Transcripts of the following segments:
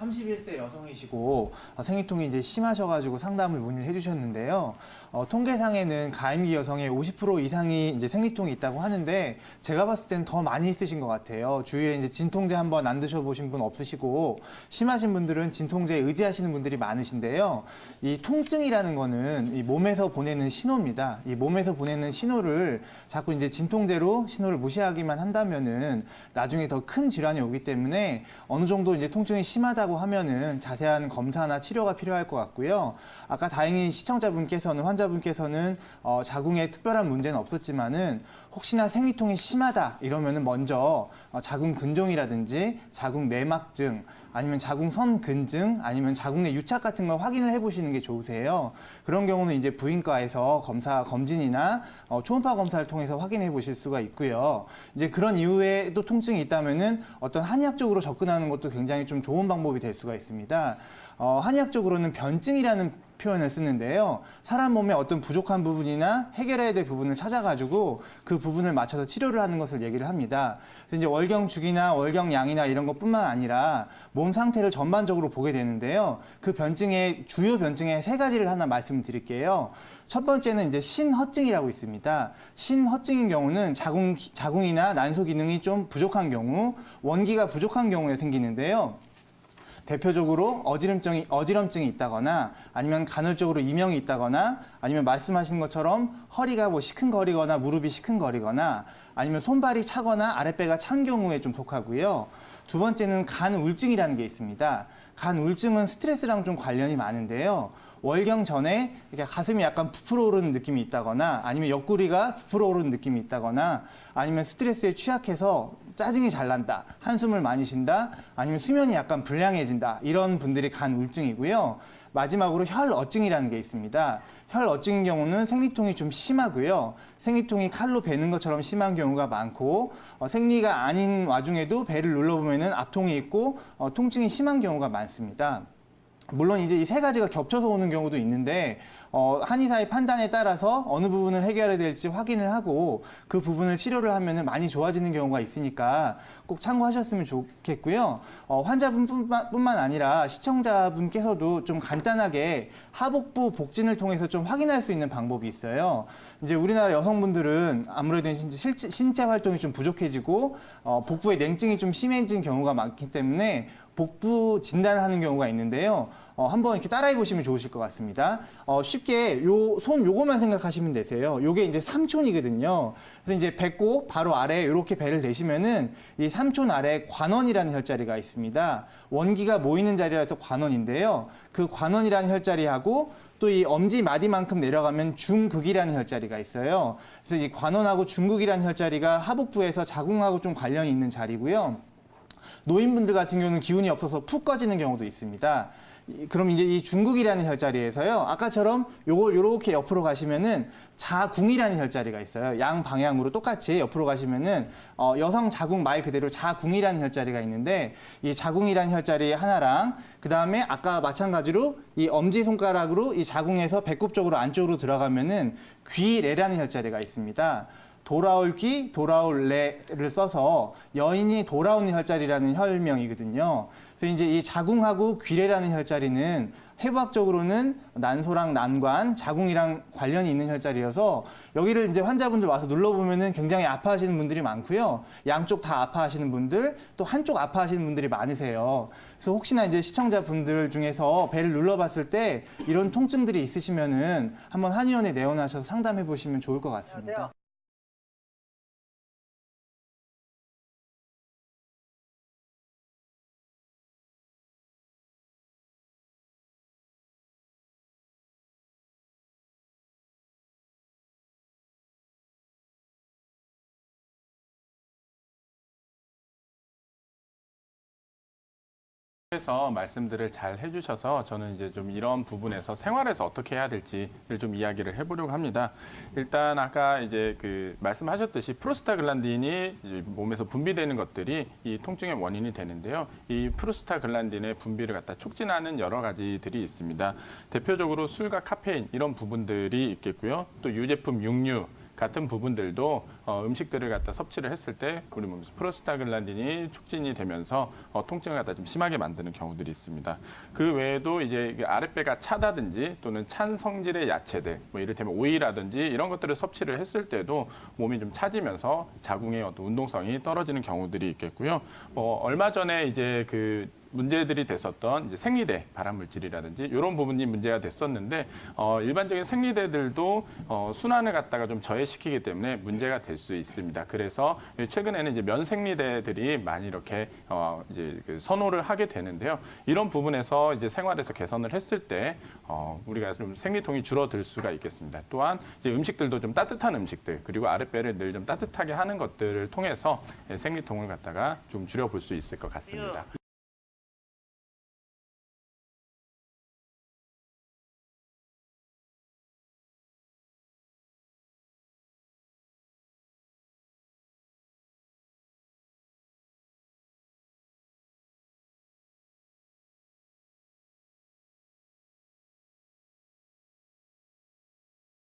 31세 여성이시고 어, 생리통이 이제 심하셔가지고 상담을 문의를 해주셨는데요. 어, 통계상에는 가임기 여성의 50% 이상이 이제 생리통이 있다고 하는데 제가 봤을 때는 더 많이 있으신 것 같아요. 주위에 이제 진통제 한번 안 드셔보신 분 없으시고 심하신 분들은 진통제에 의지하시는 분들이 많으신데요. 이 통증이라는 거는 이 몸에서 보내는 신호입니다. 이 몸에서 보내는 신호를 자꾸 이제 진통제로 신호를 무시하기만 한다면은 나중에 더 큰 질환이 오기 때문에 어느 정도 이제 통증이 심하다 고 하면은 자세한 검사나 치료가 필요할 것 같고요. 아까 다행히 시청자분께서는 환자분께서는 어, 자궁에 특별한 문제는 없었지만은 혹시나 생리통이 심하다 이러면은 먼저 어, 자궁 근종이라든지 자궁 내막증 아니면 자궁선 근증 아니면 자궁 내 유착 같은 걸 확인을 해보시는 게 좋으세요. 그런 경우는 이제 부인과에서 검사 검진이나 어, 초음파 검사를 통해서 확인해 보실 수가 있고요. 이제 그런 이후에 또 통증이 있다면은 어떤 한의학 적으로 접근하는 것도 굉장히 좀 좋은 방법이 될 수가 있습니다. 어, 한의학 적으로는 변증이라는 표현을 쓰는데요. 사람 몸에 어떤 부족한 부분이나 해결해야 될 부분을 찾아가지고 그 부분을 맞춰서 치료를 하는 것을 얘기를 합니다. 그래서 이제 월경 주기나 월경 양이나 이런 것뿐만 아니라 몸 상태를 전반적으로 보게 되는데요. 그 변증의 주요 변증의 세 가지를 하나 말씀드릴게요. 첫 번째는 이제 신허증이라고 있습니다. 신허증인 경우는 자궁 자궁이나 난소 기능이 좀 부족한 경우, 원기가 부족한 경우에 생기는데요. 대표적으로 어지럼증이, 어지럼증이 있다거나 아니면 간헐적으로 이명이 있다거나 아니면 말씀하신 것처럼 허리가 뭐 시큰거리거나 무릎이 시큰거리거나 아니면 손발이 차거나 아랫배가 찬 경우에 좀 속하고요. 두 번째는 간 우울증이라는 게 있습니다. 간 우울증은 스트레스랑 좀 관련이 많은데요. 월경 전에 이렇게 가슴이 약간 부풀어 오르는 느낌이 있다거나 아니면 옆구리가 부풀어 오르는 느낌이 있다거나 아니면 스트레스에 취약해서 짜증이 잘 난다, 한숨을 많이 쉰다, 아니면 수면이 약간 불량해진다 이런 분들이 간 우울증이고요. 마지막으로 혈어증이라는 게 있습니다. 혈어증인 경우는 생리통이 좀 심하고요. 생리통이 칼로 베는 것처럼 심한 경우가 많고 어, 생리가 아닌 와중에도 배를 눌러보면 은 압통이 있고 어, 통증이 심한 경우가 많습니다. 물론 이제 이 세 가지가 겹쳐서 오는 경우도 있는데 어, 한의사의 판단에 따라서 어느 부분을 해결해야 될지 확인을 하고 그 부분을 치료를 하면은 많이 좋아지는 경우가 있으니까 꼭 참고하셨으면 좋겠고요. 어, 환자분뿐만 뿐만 아니라 시청자분께서도 좀 간단하게 하복부 복진을 통해서 좀 확인할 수 있는 방법이 있어요. 이제 우리나라 여성분들은 아무래도 신체, 신체 활동이 좀 부족해지고 어, 복부에 냉증이 좀 심해진 경우가 많기 때문에 복부 진단을 하는 경우가 있는데요. 어, 한번 이렇게 따라해 보시면 좋으실 것 같습니다. 어, 쉽게 요 손 요거만 생각하시면 되세요. 요게 이제 삼촌이거든요. 그래서 이제 배꼽 바로 아래 이렇게 배를 대시면은 이 삼촌 아래 관원이라는 혈자리가 있습니다. 원기가 모이는 자리라서 관원인데요. 그 관원이라는 혈자리하고 또 이 엄지 마디만큼 내려가면 중극이라는 혈자리가 있어요. 그래서 이 관원하고 중극이라는 혈자리가 하복부에서 자궁하고 좀 관련이 있는 자리고요. 노인분들 같은 경우는 기운이 없어서 푹 꺼지는 경우도 있습니다. 이- 그럼 이제 이 중국이라는 혈자리에서요. 아까처럼 요걸 요렇게 옆으로 가시면은 자궁이라는 혈자리가 있어요. 양 방향으로 똑같이 옆으로 가시면은 어, 여성 자궁 말 그대로 자궁이라는 혈자리가 있는데 이 자궁이라는 혈자리 하나랑 그 다음에 아까 마찬가지로 이 엄지 손가락으로 이 자궁에서 배꼽 쪽으로 안쪽으로 들어가면은 귀래라는 혈자리가 있습니다. 돌아올 귀, 돌아올 레를 써서 여인이 돌아오는 혈자리라는 혈명이거든요. 그래서 이제 이 자궁하고 귀래라는 혈자리는 해부학적으로는 난소랑 난관, 자궁이랑 관련이 있는 혈자리여서 여기를 이제 환자분들 와서 눌러보면은 굉장히 아파하시는 분들이 많고요. 양쪽 다 아파하시는 분들, 또 한쪽 아파하시는 분들이 많으세요. 그래서 혹시나 이제 시청자분들 중에서 배를 눌러봤을 때 이런 통증들이 있으시면은 한번 한의원에 내원하셔서 상담해 보시면 좋을 것 같습니다. 해서 말씀들을 잘 해주셔서 저는 이제 좀 이런 부분에서 생활에서 어떻게 해야 될지를 좀 이야기를 해보려고 합니다. 일단 아까 이제 그 말씀하셨듯이 프로스타글란딘이 몸에서 분비되는 것들이 이 통증의 원인이 되는데요. 이 프로스타글란딘의 분비를 갖다 촉진하는 여러 가지들이 있습니다. 대표적으로 술과 카페인 이런 부분들이 있겠고요. 또 유제품 육류 같은 부분들도 어, 음식들을 갖다 섭취를 했을 때 우리 몸에서 프로스타글란딘이 촉진이 되면서 어, 통증을 갖다 좀 심하게 만드는 경우들이 있습니다. 그 외에도 이제 그 아랫배가 차다든지 또는 찬 성질의 야채들, 뭐 이를테면 오이라든지 이런 것들을 섭취를 했을 때도 몸이 좀 차지면서 자궁의 어떤 운동성이 떨어지는 경우들이 있겠고요. 뭐 얼마 전에 이제 그 문제들이 됐었던 이제 생리대 발암물질이라든지 이런 부분이 문제가 됐었는데 어, 일반적인 생리대들도 어, 순환을 갖다가 좀 저해시키기 때문에 문제가 될수 있습니다. 그래서 최근에는 이제 면 생리대들이 많이 이렇게 어, 이제 그 선호를 하게 되는데요. 이런 부분에서 이제 생활에서 개선을 했을 때 어, 우리가 좀 생리통이 줄어들 수가 있겠습니다. 또한 이제 음식들도 좀 따뜻한 음식들 그리고 아랫배를 늘 좀 따뜻하게 하는 것들을 통해서 예, 생리통을 갖다가 좀 줄여볼 수 있을 것 같습니다.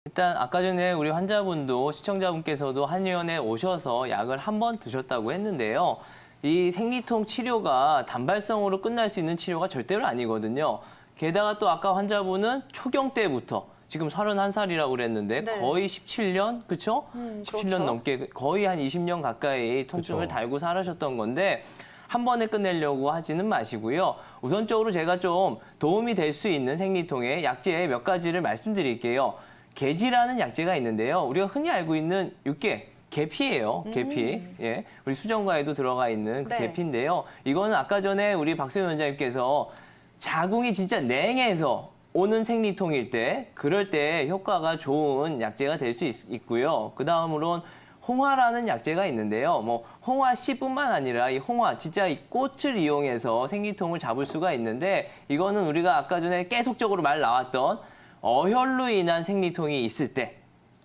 일단 아까 전에 우리 환자분도 시청자분께서도 한의원에 오셔서 약을 한 번 드셨다고 했는데요. 이 생리통 치료가 단발성으로 끝날 수 있는 치료가 절대로 아니거든요. 게다가 또 아까 환자분은 초경 때부터 지금 31살이라고 그랬는데 네. 거의 17년, 그쵸? 음, 17년 그렇죠. 넘게 거의 한 20년 가까이 통증을 그쵸. 달고 살으셨던 건데 한 번에 끝내려고 하지는 마시고요. 우선적으로 제가 좀 도움이 될 수 있는 생리통의 약재 몇 가지를 말씀드릴게요. 계지라는 약재가 있는데요. 우리가 흔히 알고 있는 육계 계피예요. 계피. 예. 우리 수정과에도 들어가 있는 그 네. 계피인데요. 이거는 아까 전에 우리 박수현 원장님께서 자궁이 진짜 냉해서 오는 생리통일 때 그럴 때 효과가 좋은 약재가 될 수 있고요. 그 다음으론 홍화라는 약재가 있는데요. 뭐 홍화 씨뿐만 아니라 이 홍화 진짜 이 꽃을 이용해서 생리통을 잡을 수가 있는데 이거는 우리가 아까 전에 계속적으로 말 나왔던 어혈로 인한 생리통이 있을 때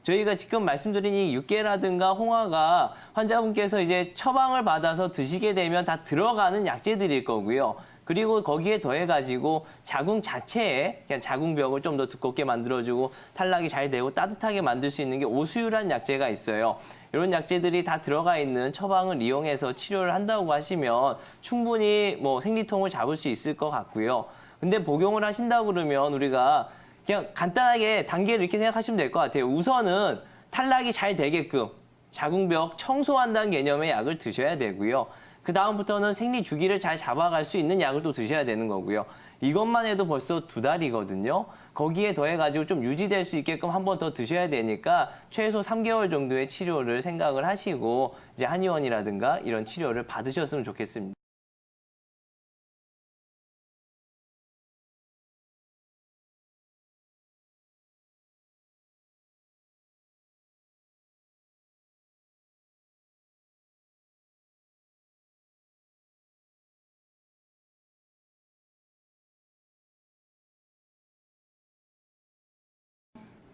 저희가 지금 말씀드린 이 육계라든가 홍화가 환자분께서 이제 처방을 받아서 드시게 되면 다 들어가는 약재들일 거고요. 그리고 거기에 더해가지고 자궁 자체에 그냥 자궁벽을 좀 더 두껍게 만들어주고 탈락이 잘 되고 따뜻하게 만들 수 있는 게 오수유란 약재가 있어요. 이런 약재들이 다 들어가 있는 처방을 이용해서 치료를 한다고 하시면 충분히 뭐 생리통을 잡을 수 있을 것 같고요. 근데 복용을 하신다고 그러면 우리가 그냥 간단하게 단계를 이렇게 생각하시면 될 것 같아요. 우선은 탈락이 잘 되게끔 자궁벽 청소한다는 개념의 약을 드셔야 되고요. 그 다음부터는 생리 주기를 잘 잡아갈 수 있는 약을 또 드셔야 되는 거고요. 이것만 해도 벌써 두 달이거든요. 거기에 더해가지고 좀 유지될 수 있게끔 한 번 더 드셔야 되니까 최소 3개월 정도의 치료를 생각을 하시고 이제 한의원이라든가 이런 치료를 받으셨으면 좋겠습니다.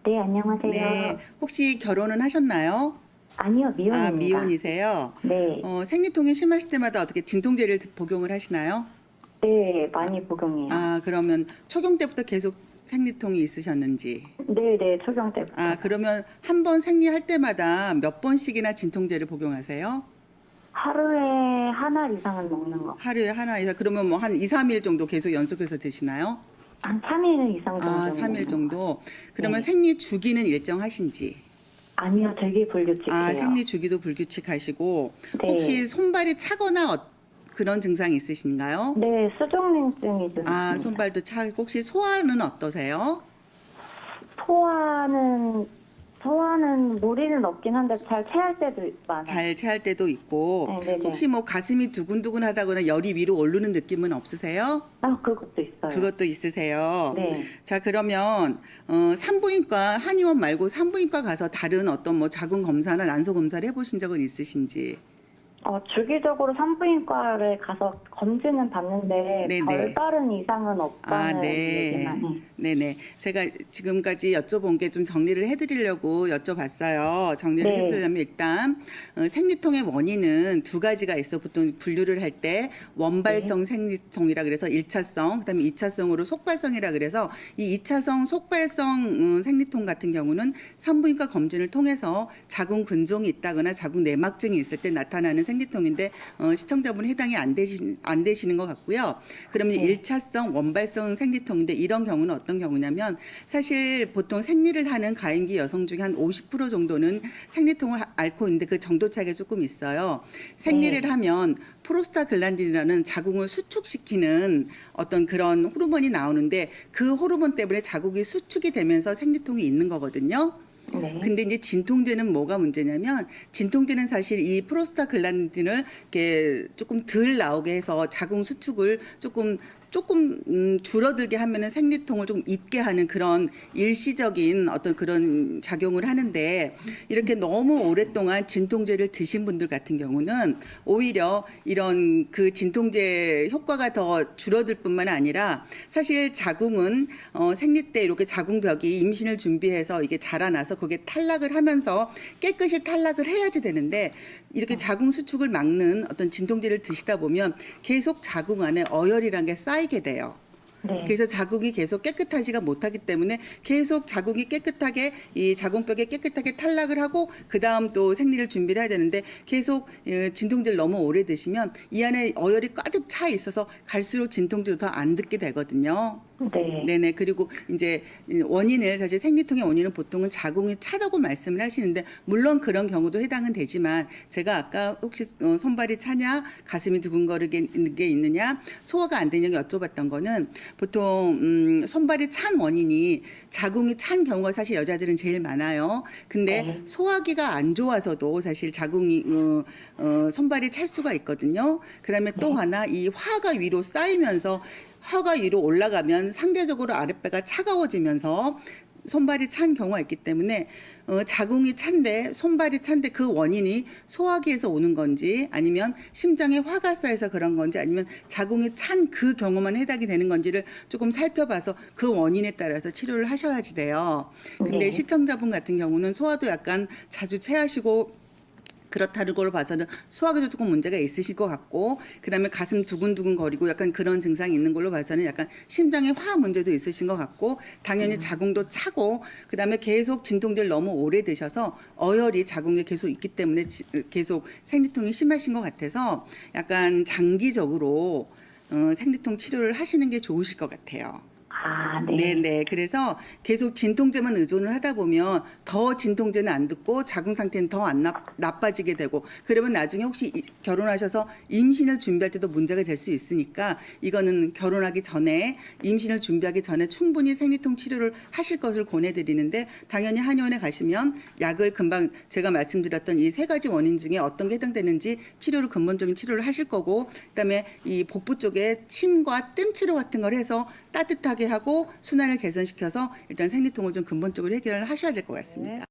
네, 안녕하세요. 네. 혹시 결혼은 하셨나요? 아니요, 미혼입니다. 아, 미혼이세요? 네, 어, 생리통이 심하실 때마다 어떻게 진통제를 복용을 하시나요? 네, 많이 복용해요. 아, 그러면 초경 때부터 계속 생리통이 있으셨는지. 네, 네, 초경 때부터. 아, 그러면 한 번 생리할 때마다 몇 번씩이나 진통제를 복용하세요? 하루에 하나 이상은 먹는 거. 하루에 하나 이상 그러면 뭐 한 2, 3일 정도 계속 연속해서 드시나요? 한 3일 이상 정도. 아, 3일 먹는 거. 정도. 그러면 네. 생리 주기는 일정하신지. 아니요, 되게 불규칙해요. 아, 생리 주기도 불규칙하시고 네. 혹시 손발이 차거나 어- 그런 증상이 있으신가요? 네, 수족냉증이 좀 아, 있습니다. 손발도 차고 혹시 소화는 어떠세요? 소화는 소화는 무리는 없긴 한데 잘 체할 때도 많아요. 잘 체할 때도 있고 네, 네, 네. 혹시 뭐 가슴이 두근두근하다거나 열이 위로 오르는 느낌은 없으세요? 아, 그것도 있어요. 그것도 있으세요. 네. 자 그러면 어, 산부인과 한의원 말고 산부인과 가서 다른 어떤 뭐 자궁 검사나 난소 검사를 해보신 적은 있으신지? 어, 주기적으로 산부인과를 가서 검진은 받는데 네네. 별다른 이상은 없다는 아, 네. 얘기만. 네. 네네. 제가 지금까지 여쭤본 게 좀 정리를 해드리려고 여쭤봤어요. 정리를 네. 해드리려면 일단 어, 생리통의 원인은 두 가지가 있어. 보통 분류를 할 때 원발성 생리통이라 그래서 일차성 그다음에 이차성으로 속발성이라 그래서 이 이차성 속발성 어, 생리통 같은 경우는 산부인과 검진을 통해서 자궁 근종이 있다거나 자궁 내막증이 있을 때 나타나는 생리통인데 어, 시청자분 해당이 안 되시 안 되시는 것 같고요. 그러면 네. 일 1차성 원발성 생리통인데 이런 경우는 어떤 경우냐면 사실 보통 생리를 하는 가임기 여성 중에 한 50% 정도는 생리통을 하- 앓고 있는데 그 정도 차이가 조금 있어요. 생리를 네. 하면 프로스타글란딘이라는 자궁을 수축시키는 어떤 그런 호르몬이 나오는데 그 호르몬 때문에 자궁이 수축이 되면서 생리통이 있는 거거든요. 네. 근데 이제 진통제는 뭐가 문제냐면 진통제는 사실 이 프로스타글란딘을 이렇게 조금 덜 나오게 해서 자궁 수축을 조금 조금 음, 줄어들게 하면은 생리통을 좀 잊게 하는 그런 일시적인 어떤 그런 작용을 하는데 이렇게 너무 오랫동안 진통제를 드신 분들 같은 경우는 오히려 이런 그 진통제 효과가 더 줄어들 뿐만 아니라 사실 자궁은 어, 생리 때 이렇게 자궁벽이 임신을 준비해서 이게 자라나서 그게 탈락을 하면서 깨끗이 탈락을 해야지 되는데 이렇게 자궁 수축을 막는 어떤 진통제를 드시다 보면 계속 자궁 안에 어혈이란 게 쌓 이게 돼요. 네. 그래서 자궁이 계속 깨끗하지가 못하기 때문에 계속 자궁이 깨끗하게 이 자궁벽에 깨끗하게 탈락을 하고 그 다음 또 생리를 준비를 해야 되는데 계속 예, 진통제를 너무 오래 드시면 이 안에 어혈이 가득 차 있어서 갈수록 진통제를 더안 듣게 되거든요. 네. 네네. 그리고 이제 원인을 사실 생리통의 원인은 보통은 자궁이 차다고 말씀을 하시는데 물론 그런 경우도 해당은 되지만 제가 아까 혹시 어, 손발이 차냐 가슴이 두근거리게 게 있느냐 소화가 안 되냐고 여쭤봤던 거는 보통 음, 손발이 찬 원인이 자궁이 찬 경우가 사실 여자들은 제일 많아요. 근데 네. 소화기가 안 좋아서도 사실 자궁이 어, 어, 손발이 찰 수가 있거든요. 그다음에 또 하나 이 화가 위로 쌓이면서 화가 위로 올라가면 상대적으로 아랫배가 차가워지면서 손발이 찬 경우가 있기 때문에 어, 자궁이 찬데 손발이 찬데 그 원인이 소화기에서 오는 건지 아니면 심장에 화가 쌓여서 그런 건지 아니면 자궁이 찬 그 경우만 해당이 되는 건지를 조금 살펴봐서 그 원인에 따라서 치료를 하셔야지 돼요. 근데 네. 시청자분 같은 경우는 소화도 약간 자주 체하시고 그렇다는 걸 봐서는 소화기도 조금 문제가 있으실 것 같고 그다음에 가슴 두근두근 거리고 약간 그런 증상이 있는 걸로 봐서는 약간 심장에 화 문제도 있으신 것 같고 당연히 자궁도 차고 그다음에 계속 진통제를 너무 오래 드셔서 어혈이 자궁에 계속 있기 때문에 지- 계속 생리통이 심하신 것 같아서 약간 장기적으로 어, 생리통 치료를 하시는 게 좋으실 것 같아요. 아, 네. 네, 네. 그래서 계속 진통제만 의존을 하다 보면 더 진통제는 안 듣고 자궁 상태는 더 안 나빠지게 되고 그러면 나중에 혹시 이- 결혼하셔서 임신을 준비할 때도 문제가 될 수 있으니까 이거는 결혼하기 전에 임신을 준비하기 전에 충분히 생리통 치료를 하실 것을 권해드리는데 당연히 한의원에 가시면 약을 금방 제가 말씀드렸던 이 세 가지 원인 중에 어떤 게 해당되는지 치료를 근본적인 치료를 하실 거고 그다음에 이 복부 쪽에 침과 뜸 치료 같은 걸 해서 따뜻하게 하고 순환을 개선시켜서 일단 생리통을 좀 근본적으로 해결을 하셔야 될 것 같습니다.